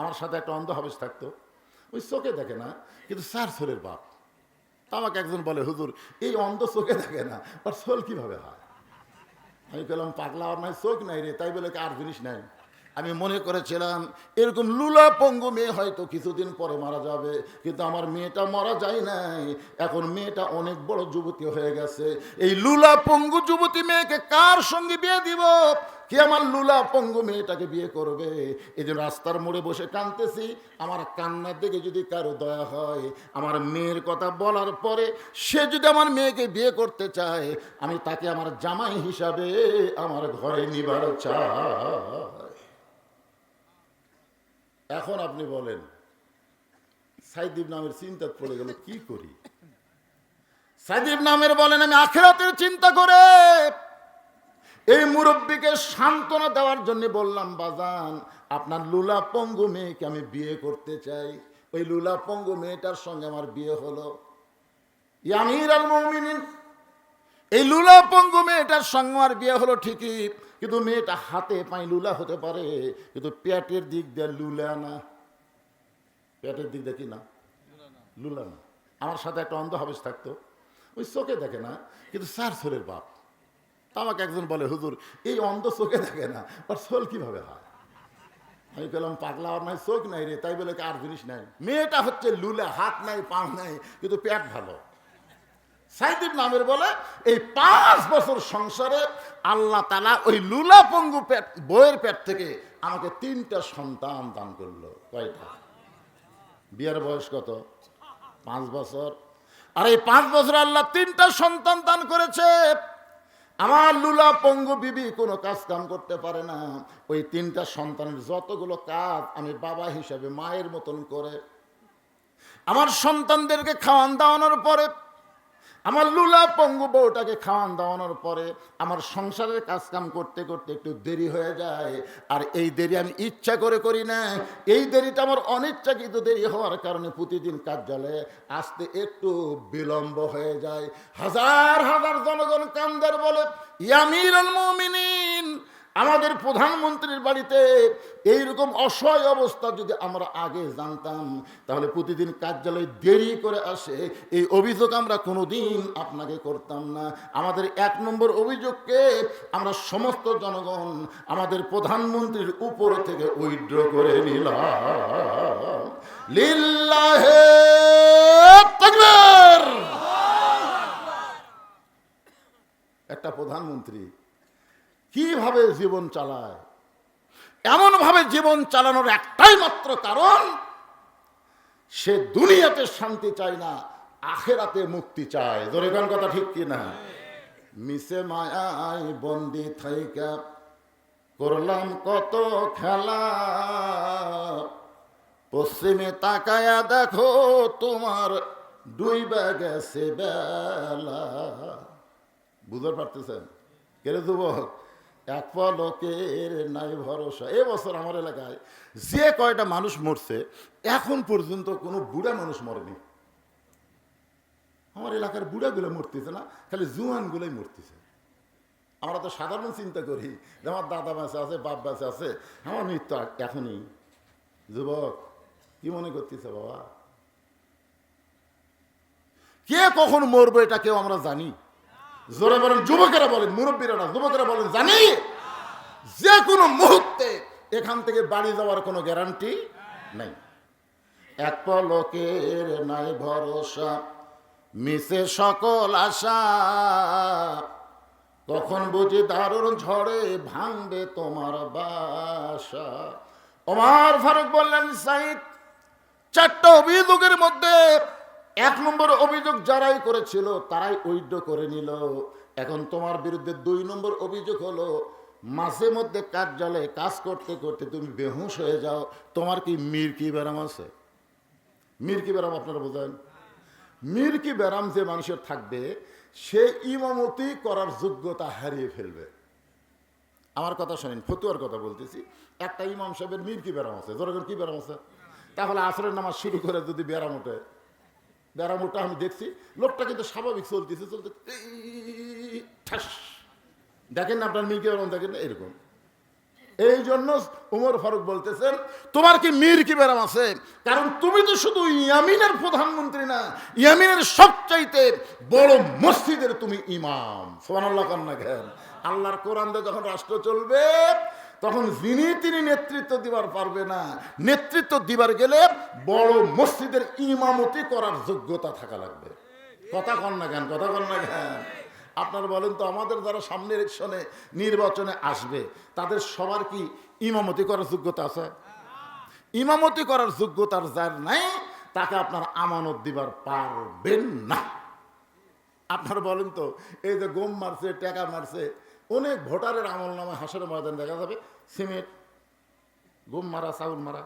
আমার সাথে একটা অন্ধ হাবেশ থাকতো। ওই চোখে দেখে না, কিন্তু চার সোলের বাপ। আমাকে একজন বলে, হুজুর, এই অন্ধ চোখে দেখে না আর সোল কীভাবে হয়? আমি বললাম পাগলা আর নাই চোখ নাই রে, তাই বলে আর জিনিস নাই? আমি মনে করেছিলাম, এরকম লুলা পঙ্গু মেয়ে হয়তো কিছুদিন পরে মারা যাবে, কিন্তু আমার মেয়েটা মারা যায় নাই। এখন মেয়েটা অনেক বড় যুবতী হয়ে গেছে। এই লুলা পঙ্গু যুবতী মেয়েকে কার সঙ্গে বিয়ে দিব? কি আমার লুলা পঙ্গু মেয়েটাকে বিয়ে করবে? এই যে রাস্তার মোড়ে বসে কাঁদতেছি, আমার কান্নার দিকে যদি কারও দয়া হয়, আমার মেয়ের কথা বলার পরে সে যদি আমার মেয়েকে বিয়ে করতে চায়, আমি তাকে আমার জামাই হিসাবে আমার ঘরে নিবার চাই। এখন আপনি বলেন সাইদিব নামের চিন্তা পড়ে গেল, কি করি? সাইদিব নামের বলেন, আমি আখেরাতের চিন্তা করে এই মুরব্বীকে সান্ত্বনা দেওয়ার জন্য বললাম, বাজান, আপনার লুলা পঙ্গু মেয়েকে আমি বিয়ে করতে চাই। ওই লুলা পঙ্গু মেয়েটার সঙ্গে আমার বিয়ে হলো। ইয়ামির আল মমিনিন, এই লুলা পঙ্গু মেয়েটার সঙ্গে আমার বিয়ে হলো ঠিকই কিন্তু মেয়েটা হাতে পাই লুলা হতে পারে, কিন্তু পেটের দিক দিয়ে লুলা না। পেটের দিক দিয়ে কি না? লুলা না। আমার সাথে একটা অন্ধ হাবেশ থাকতো। ওই চোখে দেখে না, কিন্তু চার সোলের বাপ। আমাকে একজন বলে, হুজুর, এই অন্ধ চোখে দেখে না আর সোল কীভাবে হয়? আমি বললাম পাগলা আর নাই চোখ নাই রে, তাই বলে আর জিনিস নাই? মেয়েটা হচ্ছে লুলে, হাত নাই, পা নাই, কিন্তু পেট ভালো। সাইদিব নামের বলে, এই পাঁচ বছর সংসারে আল্লাহ তালা ওই লুলা পঙ্গু পেট বইয়ের পেট থেকে আমাকে তিনটা সন্তান দান করল। কয়টা? বিয়ের বয়স কত? পাঁচ বছর। আর এই পাঁচ বছর আল্লাহ তিনটা সন্তান দান করেছে। আমার লুলা পঙ্গু বিবি কোনো কাজ কাম করতে পারে না। ওই তিনটা সন্তানের যতগুলো কাজ আমি বাবা হিসাবে মায়ের মতন করে, আমার সন্তানদেরকে খাওয়ান দাওয়ানোর পরে আমার লুলা পঙ্গু বউটাকে খাওয়ান দাওয়ানোর পরে আমার সংসারের কাজকাম করতে করতে একটু দেরি হয়ে যায়। আর এই দেরি আমি ইচ্ছা করে করি না। এই দেরিটা আমার অনিচ্ছাকৃত দেরি হওয়ার কারণে প্রতিদিন কার্যালয়ে আসতে একটু বিলম্ব হয়ে যায়। হাজার হাজার জনগণ কান্দার বলে ইয়ামির মুমিনিন আমাদের প্রধানমন্ত্রীর বাড়িতে এইরকম অসহায় অবস্থা যদি আমরা আগে জানতাম, তাহলে প্রতিদিন কার্যালয়ে দেরি করে আসে। এই অভিযোগ আমরা কোনোদিন আপনাকে করতাম না। আমাদের এক নম্বর অভিযোগকে আমরা সমস্ত জনগণ আমাদের প্রধানমন্ত্রীর উপর থেকে উইড্র করে নিলাম। লিল্লাহে! একটা প্রধানমন্ত্রী কীভাবে জীবন চালায়? এমনভাবে জীবন চালানোর একটাই মাত্র কারণ, সে দুনিয়াতে শান্তি চায় না, আখেরাতে মুক্তি চায়। ধরে কোন কথা ঠিক কি না? মিশে মায়াই বন্দি থাইকা করলাম কত খেলা। পশ্চিমে তাকায়া দেখো তোমার ডুইবা গেছে বেলা। বুঝতে পারতেছেন? কেরে যুবক? এক পলকের নাই ভরসা। এবছর আমার এলাকায় যে কয়টা মানুষ মরছে, এখন পর্যন্ত কোনো বুড়া মানুষ মরেনি। আমার এলাকার বুড়াগুলো মরতেছে না, খালি জুয়ানগুলোই মরতেছে। আমরা তো সাধারণ চিন্তা করি যে আমার দাদা বাঁচে আছে, বাপ বাঁচে আছে, আমার মৃত্যু এখনই। যুবক, কি মনে করতেছে বাবা? কে কখন মরবে এটা কেউ আমরা জানি। জোরে বলেন যুবকেরা বলেন, মুরব্বীরা না, যুবকেরা বলেন, জানি? যে কোনো মুহূর্তে এখান থেকে বাড়ি যাওয়ার কোনো গ্যারান্টি নেই। এক পলকের নাই ভরসা, মিশে সকল আশা। কখন বুঝি দারুণ ঝড়ে ভাঙবে তোমার বাসা। ওমার ফারুক বললেন, সাইদ, চারটা অভিযোগের মধ্যে এক নম্বর অভিযোগ যারাই করেছিল, তারাই ঐক্য করে নিল। এখন তোমার বিরুদ্ধে দুই নম্বর অভিযোগ হলো, মাঝে মধ্যে কার্যালয়ে কাজ করতে করতে তুমি বেহুশ হয়ে যাও। তোমার কি মির্কি ব্যারাম আছে? মির্কি ব্যারাম আপনারা বোঝেন? মির্কি ব্যারাম যে মানুষের থাকবে, সে ইমামতি করার যোগ্যতা হারিয়ে ফেলবে। আমার কথা শোনেন, ফতুয়ার কথা বলতেছি। একটা ইমাম সাহেবের মির্কি ব্যারাম আছে। জোরে কি ব্যারাম আছে? তাহলে আসরের নামাজ শুরু করে যদি ব্যারাম ওঠে। ব্যারাম ওঠা আমি দেখছি। লোকটা কিন্তু স্বাভাবিক চলতেছে চলতে ঠাস। দেখেন না আপনার মির্কি ব্যারাম দেখেন না, এরকম। এই জন্য উমর ফারুক বলতেছেন, তোমার কি মীর কি ব্যারাম আছে? কারণ তুমি তো শুধু ইয়ামিনের প্রধানমন্ত্রী না, ইয়ামিনের সবচাইতে বড় মসজিদের তুমি ইমাম। সোহানাল্লাহ কান্না ঘেন আল্লাহর কোরআন যখন রাষ্ট্র চলবে তখন যিনি তিনি নেতৃত্ব দিবার পারবে না। নেতৃত্ব দিবার গেলে বড় মসজিদের ইমামতি করার যোগ্যতা থাকা লাগবে। কথা কন না কেন, কথা কন না কেন? আপনার বলেন তো, আমাদের যারা সামনে ইলেকশনে, নির্বাচনে আসবে, তাদের সবার কি ইমামতি করার যোগ্যতা আছে? ইমামতি করার যোগ্যতার যার নাই, তাকে আপনার আমানত দিবার পারবেন না। আপনার বলেন তো, এই যে গম মারছে, টাকা মারছে অনেক ভোটারের আমল নামে হাসের ময়দান দেখা যাবে সিমেন্ট গুম মারা চাউল মারা।